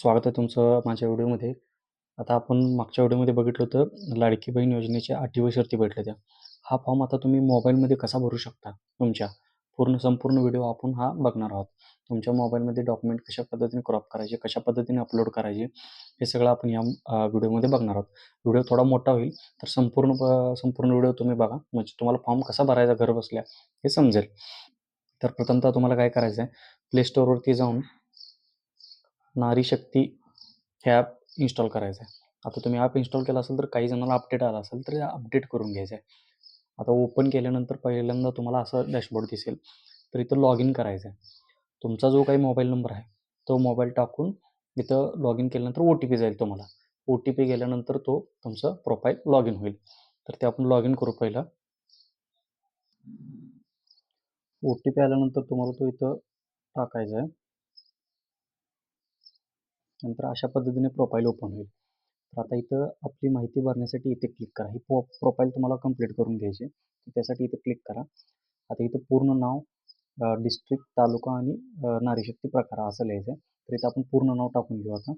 स्वागत आहे तुमचं माझ्या व्हिडिओमध्ये. आता आपण मागच्या व्हिडिओमध्ये बघितलं होतं लाडकी बहीण योजनेच्या अटी व शर्ती भेटल्या त्या. हा फॉर्म आता तुम्ही मोबाईलमध्ये कसा भरू शकता तुमच्या, पूर्ण संपूर्ण व्हिडिओ आपण हा बघणार आहोत. तुमच्या मोबाईलमध्ये डॉक्युमेंट कशा पद्धतीने क्रॉप करायचे, कशा पद्धतीने अपलोड करायचे, हे सगळं आपण या व्हिडिओमध्ये बघणार आहोत. व्हिडिओ थोडा मोठा होईल, तर संपूर्ण प संपूर्ण व्हिडिओ तुम्ही बघा. म्हणजे तुम्हाला फॉर्म कसा भरायचा घरबसल्या हे समजेल. तर प्रथमतः तुम्हाला काय करायचं आहे, प्ले स्टोअरवरती जाऊन नारी शक्ती हे ॲप इन्स्टॉल करायचं आहे. आता तुम्ही ॲप इन्स्टॉल केलं असेल तर काही जणांना अपडेट आला असेल तर अपडेट करून घ्यायचं आहे. आता ओपन केल्यानंतर पहिल्यांदा तुम्हाला असं डॅशबोर्ड दिसेल. तर इथं लॉग इन करायचं आहे. तुमचा जो काही मोबाईल नंबर आहे, तो मोबाईल टाकून इथं लॉग इन केल्यानंतर ओ-टी-पी जाईल तुम्हाला. ओ-टी-पी गेल्यानंतर तो तुमचं प्रोफाईल लॉग इन होईल. तर ते आपण लॉग इन करू पहिलं. ओ-टी-पी आल्यानंतर तुम्हाला तो इथं टाकायचा आहे. नंतर अशा पद्धतीने प्रोफाईल ओपन होईल. तर आता इथं आपली माहिती भरण्यासाठी इथे क्लिक करा. ही प्रो प्रोफाईल तुम्हाला कंप्लीट करून घ्यायची आहे. त्यासाठी इथे क्लिक करा. आता इथं पूर्ण नाव, डिस्ट्रिक्ट, तालुका आणि नारीशक्ती प्रकार असं लिहायचं आहे. तर इथं आपण पूर्ण नाव टाकून घेऊ आता.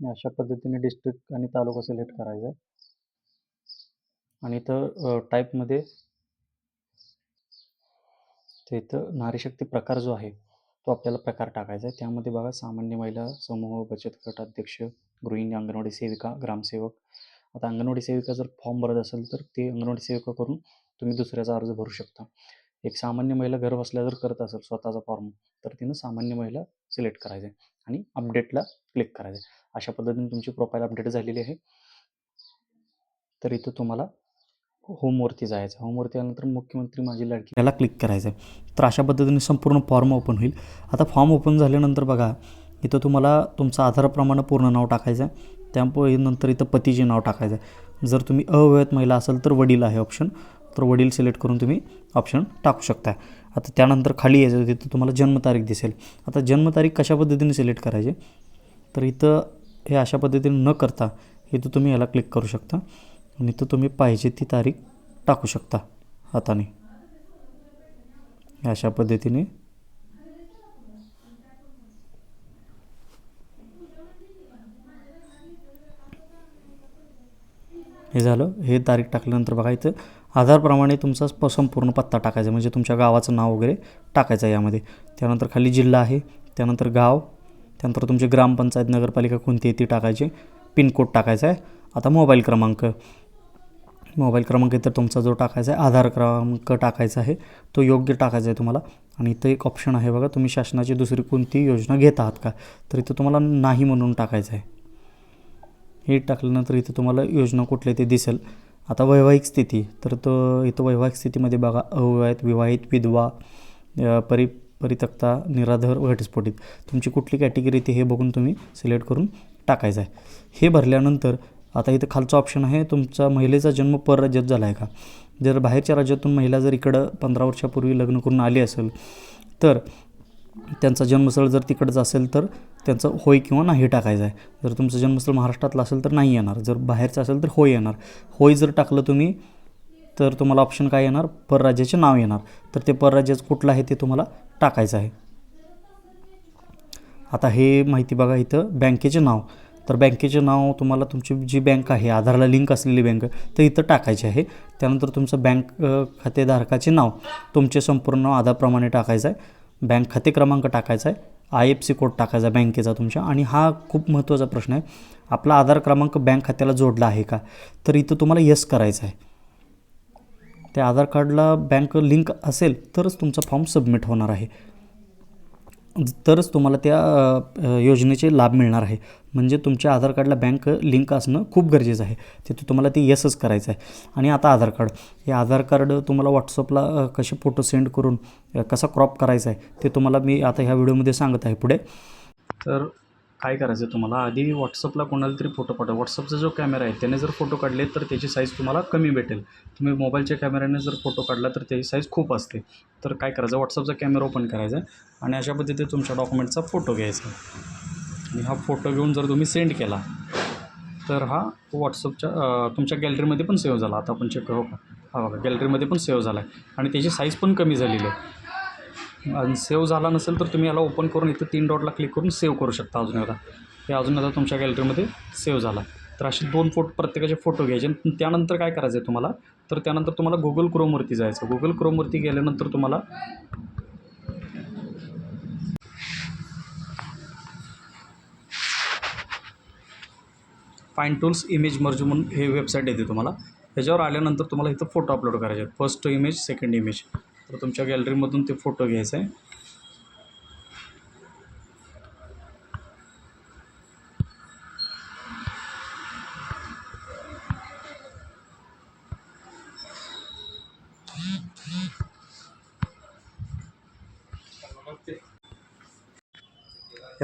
अशा पद्धतीने डिस्ट्रिक्ट आणि तालुका सिलेक्ट करायचा आहे. आणि इथं टाईपमध्ये तर इथं नारीशक्ती प्रकार जो आहे, तो आपल्याला प्रकार टाकायचा आहे. त्यामध्ये बघा सामान्य महिला, समूह, बचत गट अध्यक्ष, गृहिणी, अंगणवाडी सेविका, ग्रामसेवक. आता अंगणवाडी सेविका जर फॉर्म भरत असेल तर ते अंगणवाडी सेविका करून तुम्ही दुसऱ्याचा अर्ज भरू शकता. एक सामान्य महिला घर बसल्या जर करत असेल स्वतःचा फॉर्म, तर तिनं सामान्य महिला सिलेक्ट करायचं आहे आणि अपडेटला क्लिक करायचं आहे. अशा पद्धतीने तुमची प्रोफाईल अपडेट झालेली आहे. तर इथं तुम्हाला होमवरती जायचं. होमवरती आल्यानंतर मुख्यमंत्री माझी लाडकी याला क्लिक करायचं आहे. तर अशा पद्धतीने संपूर्ण फॉर्म ओपन होईल. आता फॉर्म ओपन झाल्यानंतर बघा, इथं तुम्हाला तुमचं आधाराप्रमाणे पूर्ण नाव टाकायचं आहे. त्यामुळे नंतर इथं पतीचे नाव टाकायचं आहे. जर तुम्ही अवयत महिला असाल तर वडील आहे ऑप्शन. तर वडील सिलेक्ट करून तुम्ही ऑप्शन टाकू शकता. आता त्यानंतर खाली यायचं तिथं तुम्हाला जन्मतारीख दिसेल. आता जन्मतारीख कशा पद्धतीने सिलेक्ट करायची, तर इथं हे अशा पद्धतीने न करता इथं तुम्ही याला क्लिक करू शकता आणि इथं तुम्ही पाहिजे ती तारीख टाकू शकता हाताने. अशा पद्धतीने हे झालं. हे तारीख टाकल्यानंतर बघा इथं आधारप्रमाणे तुमचा प संपूर्ण पत्ता टाकायचा म्हणजे तुमच्या गावाचं नाव वगैरे टाकायचं आहे यामध्ये. त्यानंतर खाली जिल्हा आहे, त्यानंतर गाव, त्यानंतर तुमची ग्रामपंचायत, नगरपालिका कोणती आहे ती टाकायची. पिनकोड टाकायचा आहे. आता मोबाईल क्रमांक. मोबाईल क्रमांक इतर तुमचा जो टाकायचा आहे, आधार क्रमांक टाकायचा आहे, तो योग्य टाकायचा आहे तुम्हाला. आणि इथं एक ऑप्शन आहे बघा, तुम्ही शासनाची दुसरी कोणती योजना घेत आहात का? तर इथं तुम्हाला नाही म्हणून टाकायचं आहे. हे टाकल्यानंतर इथं तुम्हाला योजना कुठली ते दिसेल. आता वैवाहिक स्थिती, तर तो इथं वैवाहिक स्थितीमध्ये बघा अविवाहित, विवाहित, विधवा, परि परितक्ता निराधार, घटस्फोटित. तुमची कुठली कॅटेगरी ते हे बघून तुम्ही सिलेक्ट करून टाकायचं आहे. हे भरल्यानंतर आता इथं खालचं ऑप्शन आहे तुमचा महिलेचा जन्म परराज्यात झाला आहे का? जर बाहेरच्या राज्यातून महिला जर इकडं 15 वर्षापूर्वी लग्न करून आली असेल, तर त्यांचा जन्मस्थळ जर तिकडचं असेल तर त्यांचं होय किंवा नाही टाकायचं आहे. जर तुमचं जन्मस्थळ महाराष्ट्रातलं असेल तर नाही येणार. जर बाहेरचं असेल तर होय येणार. होय जर टाकलं तुम्ही, तर तुम्हाला ऑप्शन काय येणार, परराज्याचे नाव येणार. तर ते परराज्याचं कुठलं आहे ते तुम्हाला टाकायचं आहे. आता हे माहिती बघा इथं बँकेचे नाव. तर बँकेचे नाव तुम्हाला तुमची जी बँक आहे, आधारला लिंक असलेली बँक, तर इथं टाकायची आहे. त्यानंतर तुमचं बँक खातेधारकाचे नाव, तुमचे संपूर्ण नाव आधारप्रमाणे टाकायचं आहे. बँक खाते क्रमांक टाकायचा आहे. आय-एफ-सी कोड टाकायचा बँकेचा तुमच्या आणि हा खूप महत्त्वाचा प्रश्न आहे. आपला आधार क्रमांक बँक खात्याला जोडला आहे का? तर इथं तुम्हाला यस करायचं आहे. त्या आधार कार्डला बँक लिंक असेल तरच तुमचा फॉर्म सबमिट होणार आहे. तरच तुम्हाला त्या योजनेचे लाभ मिळणार आहे. म्हणजे तुमच्या आधार कार्डला बँक लिंक असणं खूप गरजेचं आहे. तिथे तुम्हाला ते येसच करायचं आहे. आणि आता आधार कार्ड. हे आधार कार्ड तुम्हाला व्हॉट्सअपला कसे फोटो सेंड करून कसा क्रॉप करायचा आहे, ते तुम्हाला मी आता ह्या व्हिडिओमध्ये सांगत आहे पुढे. तर काय करायचं आहे तुम्हाला, आधी व्हॉट्सअपला कोणाला तरी फोटो पाठवा. व्हॉट्सअपचा जो कॅमेरा आहे, त्याने जर फोटो काढले तर त्याची साईज तुम्हाला कमी भेटेल. तुम्ही मोबाईलच्या कॅमेऱ्याने जर फोटो काढला तर त्याची साईज खूप असते. तर काय करायचं, व्हॉट्सअपचा कॅमेरा ओपन करायचा आणि अशा पद्धतीने तुमच्या डॉक्युमेंटचा फोटो घ्यायचा. आणि हा फोटो घेऊन जर तुम्ही सेंड केला, तर हा व्हॉट्सअपच्या तुमच्या गॅलरीमध्ये पण सेव्ह झाला आता आपण चेक करू का हा बघा गॅलरीमध्ये पण सेव्ह झाला आहे आणि त्याची साईज पण कमी झालेली आहे आणि सेव्ह झाला नसेल तर तुम्ही याला ओपन करून इथं तीन डॉटला क्लिक करून सेव्ह करू शकता अजून एकदा. हे अजून एकदा तुमच्या गॅलरीमध्ये सेव्ह झाला. तर असे दोन फोटो प्रत्येकाचे फोटो घ्यायचे. त्यानंतर काय करायचं आहे तुम्हाला? तर त्यानंतर तुम्हाला गुगल क्रोमवरती जायचं गुगल क्रोमवरती गेल्यानंतर तुम्हाला फाईन टूल्स इमेज मर्ज म्हणून हे वेबसाईट येते तुम्हाला. त्याच्यावर आल्यानंतर तुम्हाला इथं फोटो अपलोड करायचे आहेत. फर्स्ट इमेज सेकंड इमेज तर तुमच्या गॅलरीमधून ते फोटो घ्यायचा. आहे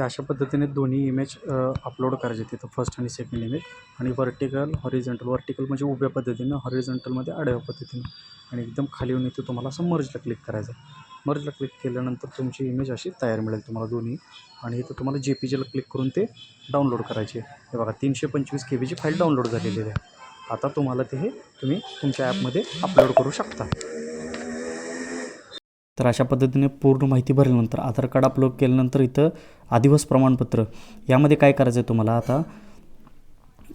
अशा पद्धतीने दोन्ही इमेज अपलोड करायचे तिथं फर्स्ट आणि सेकंड इमेज आणि व्हर्टिकल हॉरिझेंटल व्हर्टिकल म्हणजे उभ्या पद्धतीनं हॉरिझेंटलमध्ये आडव्या पद्धतीनं. आणि एकदम खाली येऊन इथे तुम्हाला असं मर्जला क्लिक करायचं आहे. मर्जला क्लिक केल्यानंतर तुमची इमेज अशी तयार मिळेल तुम्हाला दोन्ही. आणि इथं तुम्हाला जे पी जीला क्लिक करून ते डाउनलोड करायचे हे बघा तीनशे पंचवीस के बीची फाईल डाउनलोड झालेली आहे. आता तुम्हाला ते हे तुम्ही तुमच्या ॲपमध्ये अपलोड करू शकता. तर अशा पद्धतीने पूर्ण माहिती भरल्यानंतर आधार कार्ड अपलोड केल्यानंतर इथं आदिवास प्रमाणपत्र यामध्ये काय करायचं आहे तुम्हाला? आता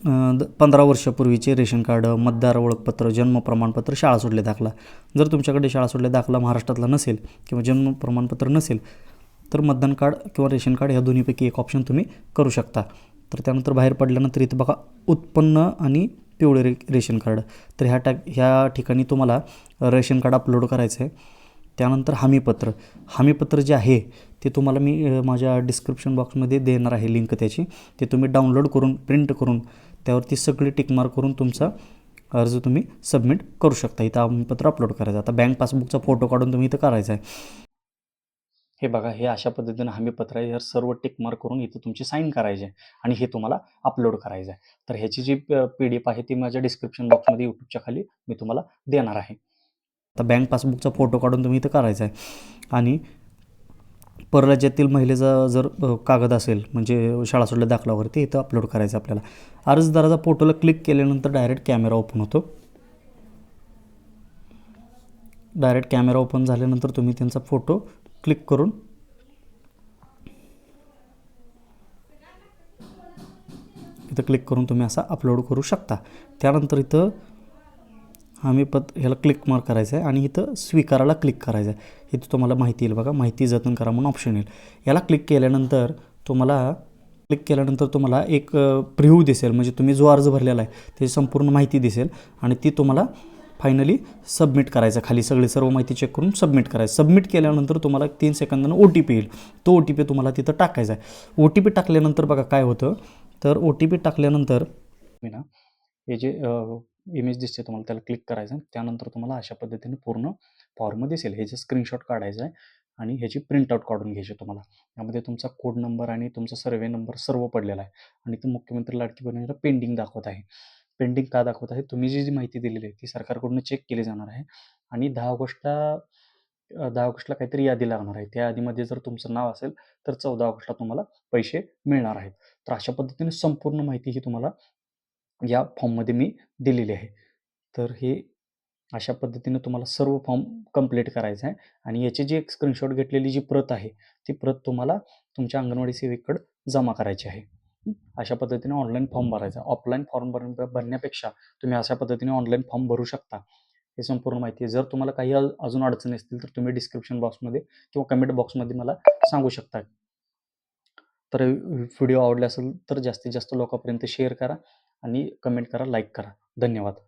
पंधरा वर्षापूर्वीचे रेशन कार्ड मतदार ओळखपत्र जन्म प्रमाणपत्र शाळा सोडले दाखला. जर तुमच्याकडे शाळा सोडले दाखला महाराष्ट्रातला नसेल किंवा जन्म प्रमाणपत्र नसेल तर मतदान कार्ड किंवा रेशन कार्ड ह्या दोन्हीपैकी एक ऑप्शन तुम्ही करू शकता. तर त्यानंतर बाहेर पडल्यानंतर इथं बघा उत्पन्न आणि पिवळे रे रेशन कार्ड. तर ह्या टॅ ह्या ठिकाणी तुम्हाला रेशन कार्ड अपलोड करायचं आहे त्यानंतर हमीपत्र. हमीपत्र जे आहे ते तुम्हाला मी माझ्या डिस्क्रिप्शन बॉक्समध्ये देणार आहे लिंक त्याची. ते तुम्ही डाउनलोड करून प्रिंट करून त्यावरती सगळी टिकमार्क करून तुमचा अर्ज तुम्ही सबमिट करू शकता. इथं हमीपत्र अपलोड करायचं. आता बँक पासबुकचा फोटो काढून तुम्ही इथं करायचा आहे. हे बघा हे अशा पद्धतीनं हमीपत्र आहे यार सर्व टिकमार्क करून इथं तुमची साईन करायची आहे आणि हे तुम्हाला अपलोड करायचं आहे. तर ह्याची जी पी डी एफ आहे ती माझ्या डिस्क्रिप्शन बॉक्समध्ये यूट्यूबच्या खाली मी तुम्हाला देणार आहे. आता बँक पासबुकचा फोटो काढून तुम्ही इथं करायचा आहे. आणि परराज्यातील महिलेचा जर कागद असेल म्हणजे शाळा सोडल्या दाखलावरती इथं अपलोड करायचं आपल्याला. अर्जदाराचा फोटोला क्लिक केल्यानंतर डायरेक्ट कॅमेरा ओपन होतो. डायरेक्ट कॅमेरा ओपन झाल्यानंतर तुम्ही त्यांचा फोटो क्लिक करून इथं क्लिक करून तुम्ही असा अपलोड करू शकता. त्यानंतर इथं आम्ही पत ह्याला क्लिक मार्क करायचं आहे आणि इथं स्वीकाराला क्लिक करायचं आहे. इथं तुम्हाला माहिती येईल बघा माहिती जतन करा म्हणून ऑप्शन येईल. याला क्लिक केल्यानंतर तुम्हाला क्लिक केल्यानंतर तुम्हाला एक प्रिव्ह्यू दिसेल. म्हणजे तुम्ही जो अर्ज भरलेला आहे त्याची संपूर्ण माहिती दिसेल आणि ती तुम्हाला फायनली सबमिट करायचं खाली सगळी सर्व माहिती चेक करून सबमिट करायचं. सबमिट केल्यानंतर तुम्हाला तीन सेकंदानं ओ टी पी येईल. तो ओ टी पी तुम्हाला तिथं टाकायचा आहे. ओ टी पी टाकल्यानंतर बघा काय होतं? तर ओ टी पी टाकल्यानंतर मी ना हे जे इमेज दिसते तुम्हाला त्याला क्लिक करायचं आहे त्यानंतर तुम्हाला अशा पद्धतीने पूर्ण फॉर्म दिसेल. हे जे स्क्रीनशॉट काढायचं आहे आणि ह्याची प्रिंटआउट काढून घ्यायची तुम्हाला. यामध्ये तुमचा कोड नंबर आणि तुमचा सर्वे नंबर सर्व पडलेला आहे. आणि ते मुख्यमंत्री लाडकी बहिणीला पेंडिंग दाखवत आहे. पेंडिंग का दाखवत आहे? तुम्ही जी जी माहिती दिलेली आहे ती सरकारकडून चेक केली जाणार आहे. आणि दहा ऑगस्टला दहा ऑगस्टला काहीतरी यादी लागणार आहे. त्या यादीमध्ये जर तुमचं नाव असेल तर चौदा ऑगस्टला तुम्हाला पैसे मिळणार आहेत. तर अशा पद्धतीने संपूर्ण माहिती ही तुम्हाला या फॉर्ममध्ये मी दिलेली आहे. तर हे अशा पद्धतीने तुम्हाला सर्व फॉर्म कंप्लीट करायचं आहे आणि याची जी एक स्क्रीनशॉट घेतलेली जी प्रत आहे ती प्रत तुम्हाला तुमच्या अंगणवाडी सेवेकडं जमा करायची आहे. अशा पद्धतीने ऑनलाईन फॉर्म भरायचा. ऑफलाईन फॉर्म भर भरण्यापेक्षा तुम्ही अशा पद्धतीने ऑनलाईन फॉर्म भरू शकता. हे संपूर्ण माहिती आहे. जर तुम्हाला काही अजून अडचणी असतील तर तुम्ही डिस्क्रिप्शन बॉक्समध्ये किंवा कमेंट बॉक्समध्ये मला सांगू शकता. तर व्हिडिओ आवडला असेल तर जास्तीत जास्त लोकांपर्यंत शेअर करा. आणि कमेंट करा लाईक करा. धन्यवाद.